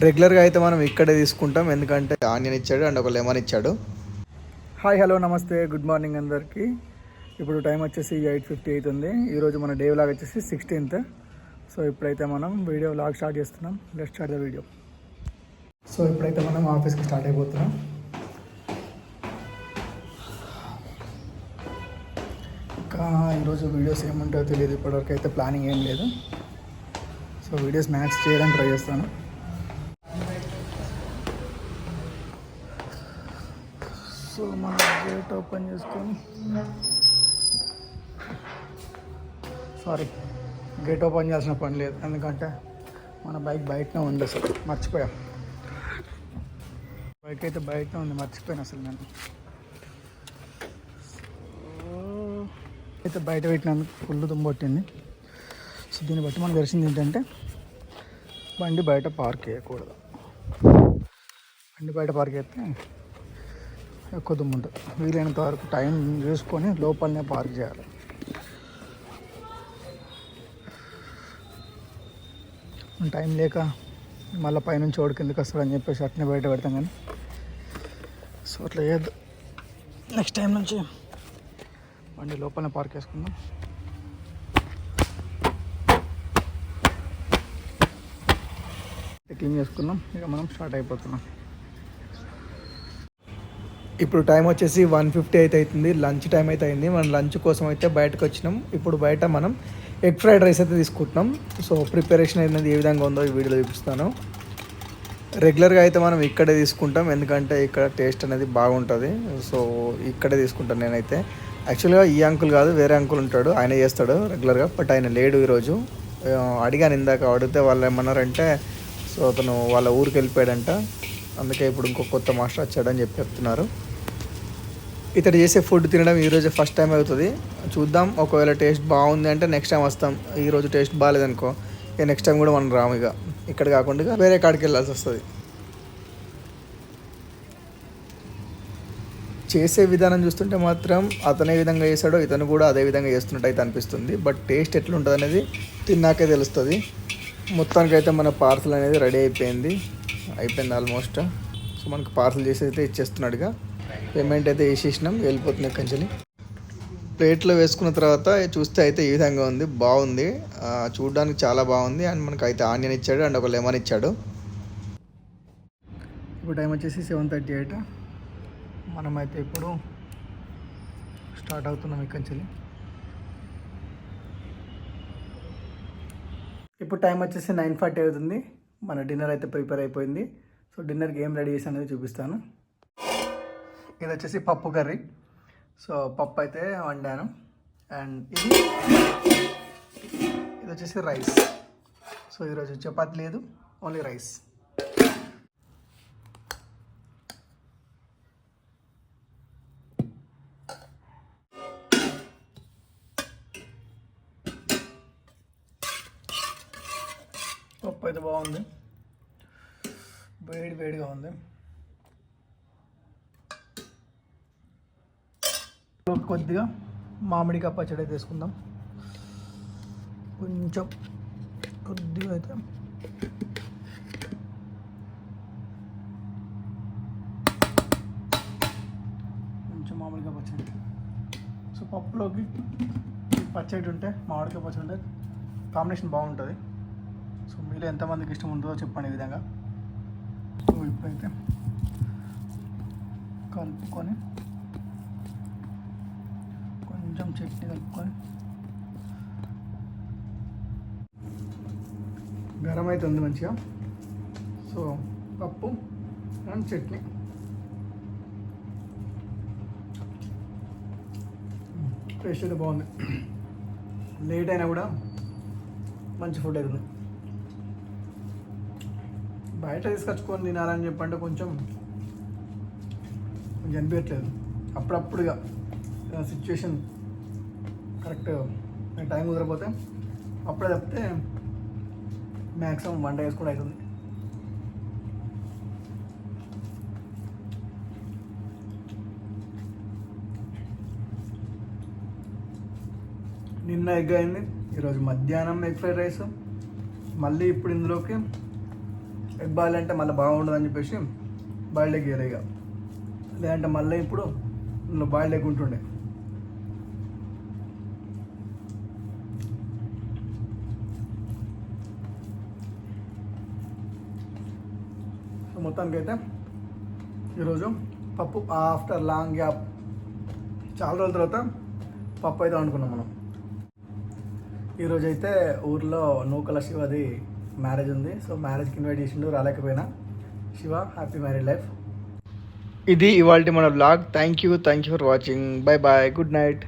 రెగ్యులర్గా అయితే మనం ఇక్కడే తీసుకుంటాం. ఎందుకంటే ఆనియన్ ఇచ్చాడు అండ్ ఒక లెమన్ ఇచ్చాడు. హాయ్ హలో నమస్తే. గుడ్ మార్నింగ్ అందరికీ. ఇప్పుడు టైం వచ్చేసి ఎయిట్ ఫిఫ్టీ అవుతుంది ఈరోజు మన డే వ్లాగ్ వచ్చేసి సిక్స్టీన్త్ సో ఇప్పుడైతే మనం వీడియో వ్లాగ్ స్టార్ట్ చేస్తున్నాం. Let start the video so ఇప్పుడైతే మనం ఆఫీస్కి స్టార్ట్ అయిపోతున్నాం. ఇంకా ఈరోజు వీడియోస్ ఏముంటాయో తెలియదు. ఇప్పటివరకు అయితే ప్లానింగ్ ఏం లేదు. సో వీడియోస్ మ్యాక్స్ చేయడానికి ట్రై చేస్తాను. సో మనం గేట్ ఓపెన్ చేసుకొని సారీ గేట్ ఓపెన్ చేయాల్సిన పని లేదు. ఎందుకంటే మన బైక్ బయటనే ఉంది అసలు. మర్చిపోయాం. బైక్ అయితే బయటనే ఉంది. మర్చిపోయాను అసలు నేను. అయితే బయట పెట్టినందుకు ఫుల్ దుమ్మొట్టింది సో దీన్ని బట్టి మనకు తెలిసింది ఏంటంటే బండి బయట పార్క్ చేయకూడదు. బండి బయట పార్క్ చేస్తే ఎక్కువ దుమ్ము ఉంటుంది. వీలైనంత వరకు టైం చూసుకొని లోపలనే పార్క్ చేయాలి. టైం లేక మళ్ళీ పైనుంచి ఓడి కిందకి వస్తాడని చెప్పేసి అట్నే బయట పెడతాం కానీ. సో అట్లా లేదు నెక్స్ట్ టైం నుంచి బండి లోపలనే పార్క్ చేసుకుందాం. క్లీన్ చేసుకుందాం. ఇక మనం స్టార్ట్ అయిపోతున్నాం. ఇప్పుడు టైం వచ్చేసి వన్ ఫిఫ్టీ అయితే అవుతుంది. లంచ్ టైం అయితే అయింది. మనం లంచ్ కోసం అయితే బయటకు వచ్చినాం. ఇప్పుడు బయట మనం ఎగ్ ఫ్రైడ్ రైస్ అయితే తీసుకుంటున్నాం. సో ప్రిపరేషన్ అనేది ఏ విధంగా ఉందో ఈ వీడియోలో చూపిస్తాను. రెగ్యులర్గా అయితే మనం ఇక్కడే తీసుకుంటాం. ఎందుకంటే ఇక్కడ టేస్ట్ అనేది బాగుంటుంది. సో ఇక్కడే తీసుకుంటాను నేనైతే. యాక్చువల్గా ఈ అంకుల్ కాదు వేరే అంకుల్ ఉంటాడు. ఆయన చేస్తాడు రెగ్యులర్గా బట్ ఆయన లేడు ఈరోజు. అడిగాను ఇందాక అడిగితే వాళ్ళు ఏమన్నారంటే సో అతను వాళ్ళ ఊరికి వెళ్ళిపోయాడంట. అందుకే ఇప్పుడు ఇంకో కొత్త మాస్టర్ వచ్చాడని చెప్పి చెప్తున్నారు. ఇతడు చేసే ఫుడ్ తినడం ఈరోజు ఫస్ట్ టైం అవుతుంది. చూద్దాం ఒకవేళ టేస్ట్ బాగుంది అంటే నెక్స్ట్ టైం వస్తాం. ఈరోజు టేస్ట్ బాగాలేదనుకో ఇక నెక్స్ట్ టైం కూడా మనం రాము ఇక. ఇక్కడ కాకుండా వేరే కాడికి వెళ్ళాల్సి వస్తుంది. చేసే విధానం చూస్తుంటే మాత్రం అతనే విధంగా చేశాడో ఇతను కూడా అదే విధంగా చేస్తున్నట్టు అయితే అనిపిస్తుంది. బట్ టేస్ట్ ఎట్లుంటుంది అనేది తిన్నాకే తెలుస్తుంది. మొత్తానికి అయితే మన పార్సల్ అనేది రెడీ అయిపోయింది. అయిపోయింది ఆల్మోస్ట్ సో మనకు పార్సల్ చేసి అయితే ఇచ్చేస్తున్నాడుగా పేమెంట్ అయితే వేసేసినాం వెళ్ళిపోతుంది కంచెలి ప్లేట్లో వేసుకున్న తర్వాత చూస్తే అయితే ఈ విధంగా ఉంది బాగుంది. చూడడానికి చాలా బాగుంది. అండ్ మనకు అయితే ఆనియన్ ఇచ్చాడు అండ్ ఒక లెమన్ ఇచ్చాడు. ఇప్పుడు టైం వచ్చేసి సెవెన్ థర్టీ ఎయిట్. మనమైతే ఇప్పుడు స్టార్ట్ అవుతున్నాం ఇక్కడి నుంచి ఇప్పుడు టైం వచ్చేసి నైన్ ఫార్టీ అవుతుంది. మన డిన్నర్ అయితే ప్రిపేర్ అయిపోయింది. సో డిన్నర్కి ఏం రెడీ చేసి అనేది చూపిస్తాను. ఇది వచ్చేసి పప్పు కర్రీ. సో పప్పు అయితే వండాను. అండ్ ఇది ఇది వచ్చేసి రైస్. సో ఈరోజు చపాతి లేదు ఓన్లీ రైస్. పప్పు అయితే బాగుంది. వేడి వేడిగా ఉంది. కొద్దిగా మామిడికాయ పచ్చడి అయితే వేసుకుందాం కొంచెం కొద్దిగా అయితే. కొంచెం మామిడికాయ పచ్చడి. సో పప్పులోకి పచ్చడి ఉంటే మామిడికాయ పచ్చడి ఉంటే కాంబినేషన్ బాగుంటుంది. సో మీలో ఎంతమందికి ఇష్టం ఉంటుందో చెప్పండి ఈ విధంగా. సో ఇప్పుడైతే కలుపుకొని కొంచెం చట్నీ కలుపుకొని. గరం అయితే ఉంది మంచిగా. సో పప్పు అండ్ చట్నీ. టేస్ట్ అయితే బాగుంది. లేట్ అయినా కూడా మంచి ఫుడ్ అవుతుంది బయట తీసుకొచ్చుకొని తినాలని చెప్పంటే కొంచెం కొంచెం అనిపించట్లేదు అప్పుడప్పుడుగా సిచ్యువేషన్ కరెక్ట్. టైం కుదరపోతే అప్పుడే తప్పితే మ్యాక్సిమం వంట వేసుకుంటూ అవుతుంది నిన్న ఎగ్ అయింది ఈరోజు మధ్యాహ్నం ఎగ్ ఫ్రైడ్ రైస్. మళ్ళీ ఇప్పుడు ఇందులోకి ఎగ్ బాయిల్ అంటే మళ్ళీ బాగుండదు అని చెప్పేసి బాయిల్డ్ ఎగ్ ఇక. లేదంటే మళ్ళీ ఇప్పుడు ఇందులో బాయిల్డ్ ఎగ్ ఉంటుండే. మొత్తానికి అయితే ఈరోజు పప్పు ఆఫ్టర్ లాంగ్ గ్యాప్ చాలా రోజుల తర్వాత పప్పు అయితే అనుకున్నాం మనం. ఈరోజు అయితే ఊర్లో నూకల శివది మ్యారేజ్ ఉంది. సో మ్యారేజ్కి ఇన్వైట్ చేసిండు రాలేకపోయినా. శివ హ్యాపీ మ్యారీడ్ లైఫ్ ఇది ఇవాళ మన blog thank you thank you for watching bye bye good night